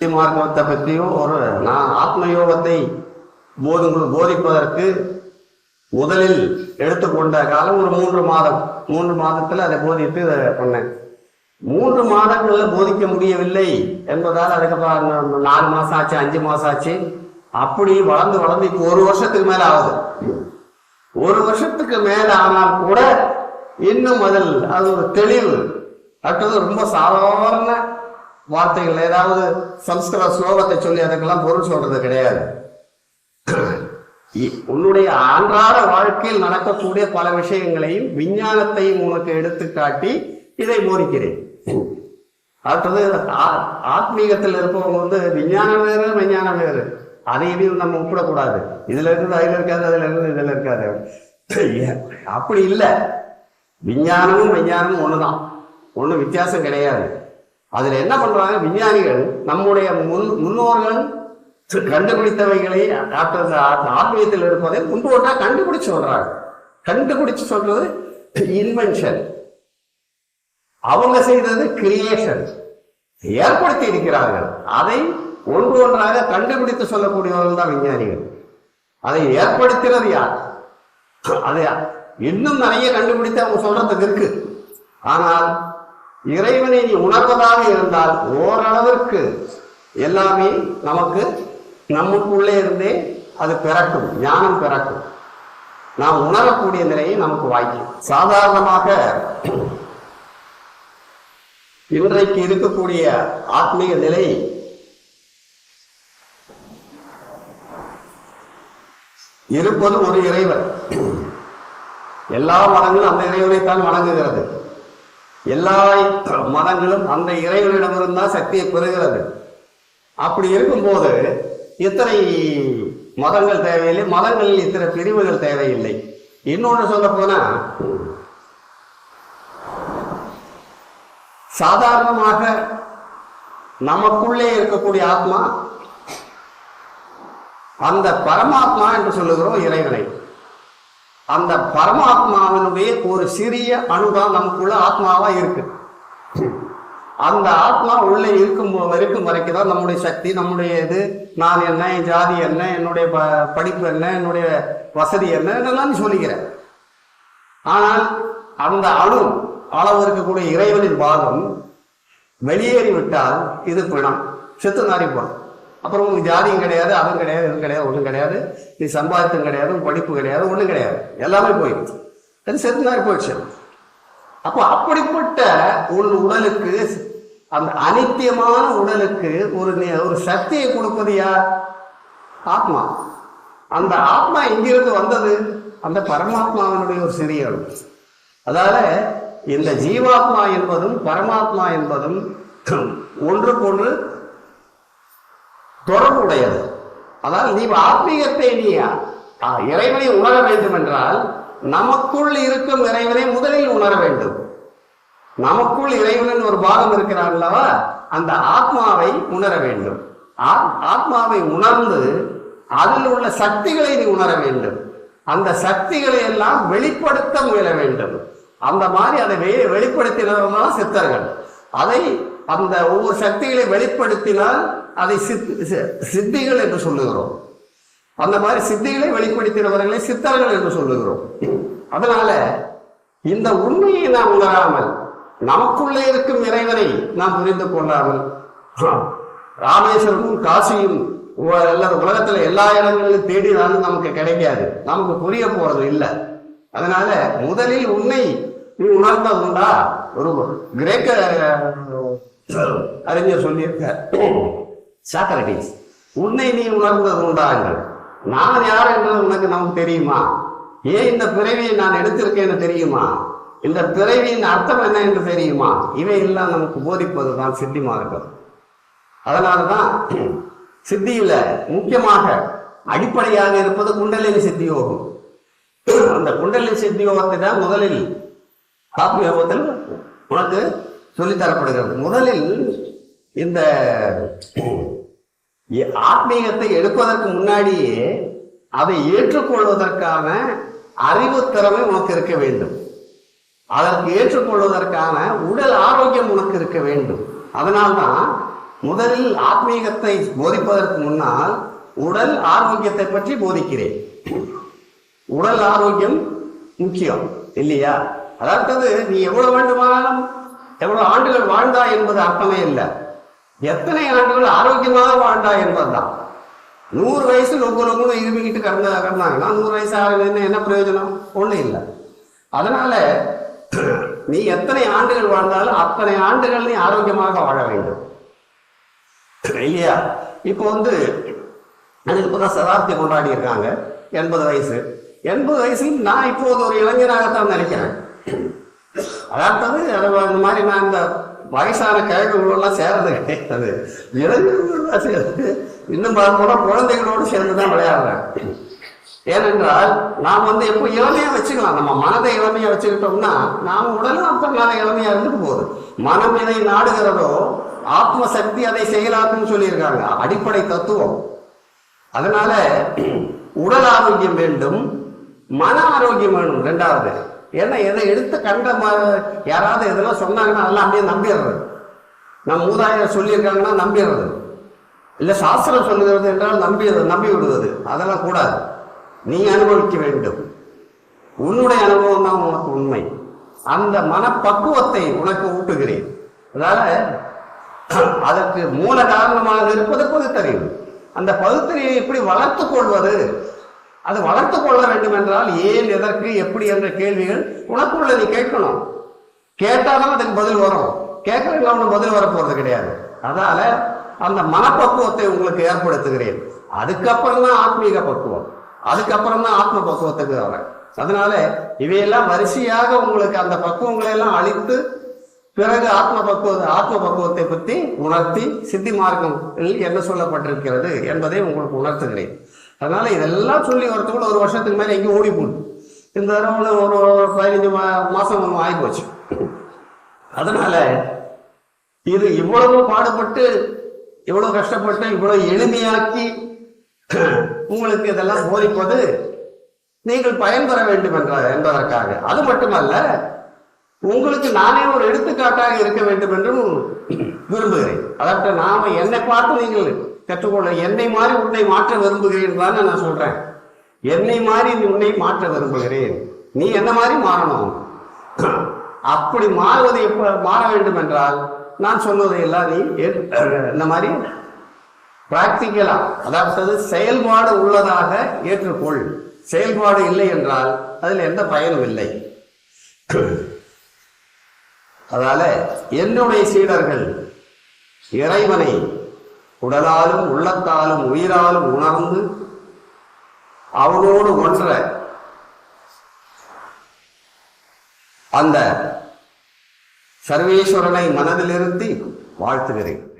பக்தி மார்க்கத்தை பற்றியும் ஒரு நான் ஆத்ம யோகத்தை போதுங்கள் போதிப்பதற்கு முதலில் எடுத்துக்கொண்ட காலம் ஒரு மூன்று மாதம். மூன்று மாதத்தில் அதை போதித்து இதை பண்ணேன். மூன்று மாதங்களில் போதிக்க முடியவில்லை என்பதால் அதுக்கப்புறம் நாலு மாசம் ஆச்சு அஞ்சு மாசம் ஆச்சு. அப்படி வளர்ந்து வளர்ந்து இப்போ ஒரு வருஷத்துக்கு மேல ஆகுது. ஒரு வருஷத்துக்கு மேல ஆனால் கூட இன்னும் அதில் அது ஒரு தெளிவு. அடுத்தது ரொம்ப சாதாரண வார்த்தைகள் ஏதாவது சம்ஸ்கிருத ஸ்லோகத்தை சொல்லி அதுக்கெல்லாம் பொருள் சொல்றது கிடையாது. இ- உன்னுடைய அன்றாட வாழ்க்கையில் நடக்கக்கூடிய பல விஷயங்களையும் விஞ்ஞானத்தையும் உனக்கு எடுத்துக்காட்டி இதை போதிக்கிறேன். அடுத்தது ஆ- ஆத்மீகத்தில் இருப்பவங்க வந்து விஞ்ஞானம் வேறு விஞ்ஞானம் வேறு. அதையும் நம்ம ஒப்பிடக்கூடாது. இதுல இருந்து அதுல இருக்காது அதுல இருந்து இதுல இருக்காது. அப்படி இல்லை. விஞ்ஞானமும் விஞ்ஞானமும் ஒண்ணுதான். ஒன்றும் வித்தியாசம் கிடையாது. அதில் என்ன பண்ணுறாங்க விஞ்ஞானிகள் நம்முடைய முன் முன்னோர்கள் கண்டுபிடித்தவைகளை டாக்டர் ஆத்மீயத்தில் இருப்பதை முன்பு ஒன்றா கண்டுபிடிச்சு சொல்றாங்க. கண்டுபிடிச்சு சொல்றது இன்வென்ஷன் அவங்க செய்தது கிரியேஷன் ஏற்படுத்தி இருக்கிறார்கள். அதை ஒன்று ஒன்றாக கண்டுபிடித்து சொல்லக்கூடியவர்கள் தான் விஞ்ஞானிகள். அதை ஏற்படுத்தினது யார்? அதையா இன்னும் நிறைய கண்டுபிடித்து அவங்க சொல்றதுக்கு இருக்கு. ஆனால் இறைவனை நீ உணர்வதாக இருந்தால் ஓரளவிற்கு எல்லாமே நமக்கு நமக்குள்ளே இருந்தே அது பிறக்கும் ஞானம் பிறக்கும். நாம் உணரக்கூடிய நிலையை நமக்கு வாய்க்கும். சாதாரணமாக இன்றைக்கு இருக்கக்கூடிய ஆத்மீக நிலை இருப்பது ஒரு இறைவன். எல்லா மடங்களும் அந்த இறைவனைத்தான் வணங்குகிறது. எல்லா மதங்களும் அந்த இறைவனிடமிருந்தால் சக்தியை பெறுகிறது. அப்படி இருக்கும்போது இத்தனை மதங்கள் தேவையில்லை மதங்களில் இத்தனை பிரிவுகள் தேவையில்லை. இன்னொன்று சொல்ல போனா சாதாரணமாக நமக்குள்ளே இருக்கக்கூடிய ஆத்மா அந்த பரமாத்மா என்று சொல்லுகிறோம் இறைவனை. அந்த பரமாத்மாவினுடைய ஒரு சிறிய அணுதான் நமக்குள்ள ஆத்மாவா இருக்கு. அந்த ஆத்மா உள்ளே இருக்கும் இருக்கும் வரைக்கும் தான் நம்முடைய சக்தி நம்முடைய இது நான் என்ன என் ஜாதி என்ன என்னுடைய ப- படிப்பு என்ன என்னுடைய வசதி என்ன இதெல்லாம் நீ சொல்லிக்கிறேன் ஆனால் அந்த அணு அளவு இருக்கக்கூடிய இறைவனின் பாகம் வெளியேறி விட்டால் இது பிணம் செத்து நாரி போடும் அப்புறம் உங்களுக்கு ஜாதியும் கிடையாது அதுவும் கிடையாது இதுவும் கிடையாது ஒன்றும் கிடையாது. நீ சம்பாதித்தும் கிடையாது படிப்பு கிடையாது ஒன்றும் கிடையாது. எல்லாமே போயிடுச்சு. அது செத்து மாதிரி போயிடுச்சு. அப்போ அப்படிப்பட்ட ஒரு உடலுக்கு அந்த அனித்தியமான உடலுக்கு ஒரு ஒரு சக்தியை கொடுப்பது யார்? ஆத்மா. அந்த ஆத்மா எங்கிருந்து வந்தது? அந்த பரமாத்மாவினுடைய ஒரு சிறிய அதால இந்த ஜீவாத்மா என்பதும் பரமாத்மா என்பதும் ஒன்றுக்கொன்று தொடர்புடையது. அதாவது நீ ஆத்மீகத்தை நீ இறைவனை உணர வேண்டும் என்றால் நமக்குள் இருக்கும் இறைவனை முதலில் உணர வேண்டும். நமக்குள் இறைவனின் ஒரு பாகம் இருக்கிறான் அல்லவா? அந்த ஆத்மாவை உணர வேண்டும். ஆத்- ஆத்மாவை உணர்ந்து அதில் உள்ள சக்திகளை நீ உணர வேண்டும். அந்த சக்திகளை எல்லாம் வெளிப்படுத்த முயல வேண்டும். அந்த மாதிரி அதை வெ- வெளிப்படுத்தினவங்க தான் சித்தர்கள். அதை அந்த ஒவ்வொரு சக்திகளை வெளிப்படுத்தினால் அதை சித் சி- சித்திகள் என்று சொல்லுகிறோம். அந்த மாதிரி சித்திகளை வெளிப்படுத்தினவர்களை சித்தர்கள் என்று சொல்லுகிறோம். அதனால இந்த உண்மையை நாம் உணராமல் நமக்குள்ளே இருக்கும் இறைவனை நாம் புரிந்து கொள்ளாமல் ராமேஸ்வரமும் காசியும் உ- எல்லா உலகத்துல எல்லா இடங்களிலும் தேடினாலும் நமக்கு கிடைக்காது. நமக்கு புரிய போறது இல்லை. அதனால முதலில் உன்னை நீ உணர்ந்தது உண்டா? ஒரு கிரேக்க அறிஞர் சொல்லியிருக்க சாக்ரட்டிஸ் உன்னை நீ உணர்ந்தது உண்டாங்கள் நான் யார் என்று உனக்கு நமக்கு தெரியுமா? ஏன் இந்த பிறவியை நான் எடுத்திருக்கேன்னு தெரியுமா? இந்த பிறவியின் அர்த்தம் என்ன என்று தெரியுமா? இவை எல்லாம் நமக்கு போதிப்பது தான் சித்தி மார்க்கம். அதனாலதான் சித்தியில முக்கியமாக அடிப்படையாக இருப்பது குண்டலினி சித்தி யோகம் அந்த குண்டலினி சித்தி யோகத்தை தான் முதலில் காப்பு யோகத்தில் உனக்கு சொல்லித்தரப்படுகிறது முதலில் இந்த ஆத்மீகத்தை எடுப்பதற்கு முன்னாடியே அதை ஏற்றுக்கொள்வதற்கான அறிவு திறமை உனக்கு இருக்க வேண்டும். அதற்கு ஏற்றுக்கொள்வதற்கான உடல் ஆரோக்கியம் உனக்கு இருக்க வேண்டும். அதனால்தான் முதலில் ஆத்மீகத்தை போதிப்பதற்கு முன்னால் உடல் ஆரோக்கியத்தை பற்றி போதிக்கிறேன். உடல் ஆரோக்கியம் முக்கியம் இல்லையா? அதாவது நீ எவ்வளவு வேண்டுமானாலும் எவ்வளவு ஆண்டுகள் வாழ்ந்தா என்பது அர்த்தமே இல்லை. எத்தனை ஆண்டுகள் ஆரோக்கியமாக வாழ்ந்தா என்பதுதான். நூறு வயசு நொங்கு நொங்குன்னு இருமிக்கிட்டு கடந்த கடந்தாங்கன்னா நூறு வயசு ஆகுதுன்னு என்ன பிரயோஜனம்? ஒன்றும் இல்லை. அதனால நீ எத்தனை ஆண்டுகள் வாழ்ந்தாலும் அத்தனை ஆண்டுகள் நீ ஆரோக்கியமாக வாழ வேண்டும். இல்லையா? இப்போ வந்து எனக்கு இப்போ தான் சதாப்தி கொண்டாடி இருக்காங்க. எண்பது வயசு. எண்பது வயசில் நான் இப்போது ஒரு இளைஞராகத்தான் நினைக்கிறேன். அதாவது அந்த மாதிரி நான் இந்த வயசான கிழக்குகளெல்லாம் சேர்றது கிடையாது. இளைஞர்களோட சேர்ந்து இன்னும் பார்க்க குழந்தைகளோடு சேர்ந்து தான் விளையாடுறேன் ஏனென்றால் நாம் வந்து எப்போ இளமையாக வச்சுக்கலாம். நம்ம மனதை இளமையாக வச்சுக்கிட்டோம்னா நாம் உடலும் அப்ப இளமையாக இருந்துட்டு போகுது. மனம் இதை நாடுகிறதோ ஆத்ம சக்தி அதை செயலாக்குன்னு சொல்லியிருக்காங்க. அடிப்படை தத்துவம். அதனால உடல் ஆரோக்கியம் வேண்டும் மன ஆரோக்கியம் வேணும் ரெண்டாவது ஏன்னா எதை எடுத்து கண்ட ம- யாராவது இதெல்லாம் சொன்னாங்கன்னா அதெல்லாம் அப்படியே நம்பிடுறது. நம் மூதாதையர் சொல்லியிருக்காங்கன்னா நம்பிடுறது. இல்லை சாஸ்திரம் சொல்லுகிறது என்றால் நம்பி நம்பி விடுவது. அதெல்லாம் கூடாது. நீ அனுபவிக்க வேண்டும். உன்னுடைய அனுபவம் தான் உனக்கு உண்மை. அந்த மனப்பக்குவத்தை உனக்கு ஊட்டுகிறேன். அதனால அதற்கு மூல காரணமாக இருப்பது பகுத்தறிவு. அந்த பகுத்தறிவை எப்படி வளர்த்துக் கொள்வது? அது வளர்த்துக் கொள்ள வேண்டும் என்றால் ஏன் எதற்கு எப்படி என்ற கேள்விகள் உனக்குள்ள நீ கேட்கணும். கேட்டாலும் அதுக்கு பதில் வரும். கேட்கறதுல அவனுக்கு பதில் வரப்போறது கிடையாது. அதால அந்த மனப்பக்குவத்தை உங்களுக்கு ஏற்படுத்துகிறேன். அதுக்கப்புறம் தான் ஆத்மீக பக்குவம். அதுக்கப்புறம் தான் ஆத்ம பக்குவத்துக்கு வரேன் அதனால இவையெல்லாம் வரிசையாக உங்களுக்கு அந்த பக்குவங்களை எல்லாம் அழித்து பிறகு ஆத்ம பக்குவ ஆத்ம பக்குவத்தை பற்றி உணர்த்தி சித்தி மார்க்கம் என்ன சொல்லப்பட்டிருக்கிறது என்பதை உங்களுக்கு உணர்த்துகிறேன். அதனால இதெல்லாம் சொல்லி வரத்துக்குள்ள ஒரு வருஷத்துக்கு மேலே எங்கேயும் ஓடி போகணும். இந்த தடவை ஒரு பதினஞ்சு மா மாதம் ஒன்று ஆகி போச்சு. அதனால இது இவ்வளவு பாடுபட்டு இவ்வளவு கஷ்டப்பட்டு இவ்வளவு எளிமையாக்கி உங்களுக்கு இதெல்லாம் போதிப்பது நீங்கள் பயன்பெற வேண்டும் என்ற என்பதற்காக. அது மட்டுமல்ல உங்களுக்கு நானே ஒரு எடுத்துக்காட்டாக இருக்க வேண்டும் என்றும் விரும்புகிறேன். அதற்கு நாம என்னை பார்த்து நீங்கள் கற்றுக்கொள்ள என்னை மாறி உன்னை மாற்ற விரும்புகிறேன் தானே நான் சொல்றேன். என்னை மாறி நீ உன்னை மாற்ற விரும்புகிறேன். நீ என்ன மாதிரி மாறணும்? அப்படி மாறுவது எப்ப மாற வேண்டும் என்றால் நான் சொன்னதை எல்லாம் நீ ஏற்- இந்த மாதிரி? பிராக்டிக்கலா அதாவது செயல்பாடு உள்ளதாக ஏற்றுக்கொள். செயல்பாடு இல்லை என்றால் அதில் எந்த பயனும் இல்லை. அதனால என்னுடைய சீடர்கள் இறைவனை உடலாலும் உள்ளத்தாலும் உயிராலும் உணர்ந்து அவனோடு ஒன்ற. அந்த சர்வேஸ்வரனை மனதிலிருத்தி வாழ்த்துகிறேன்.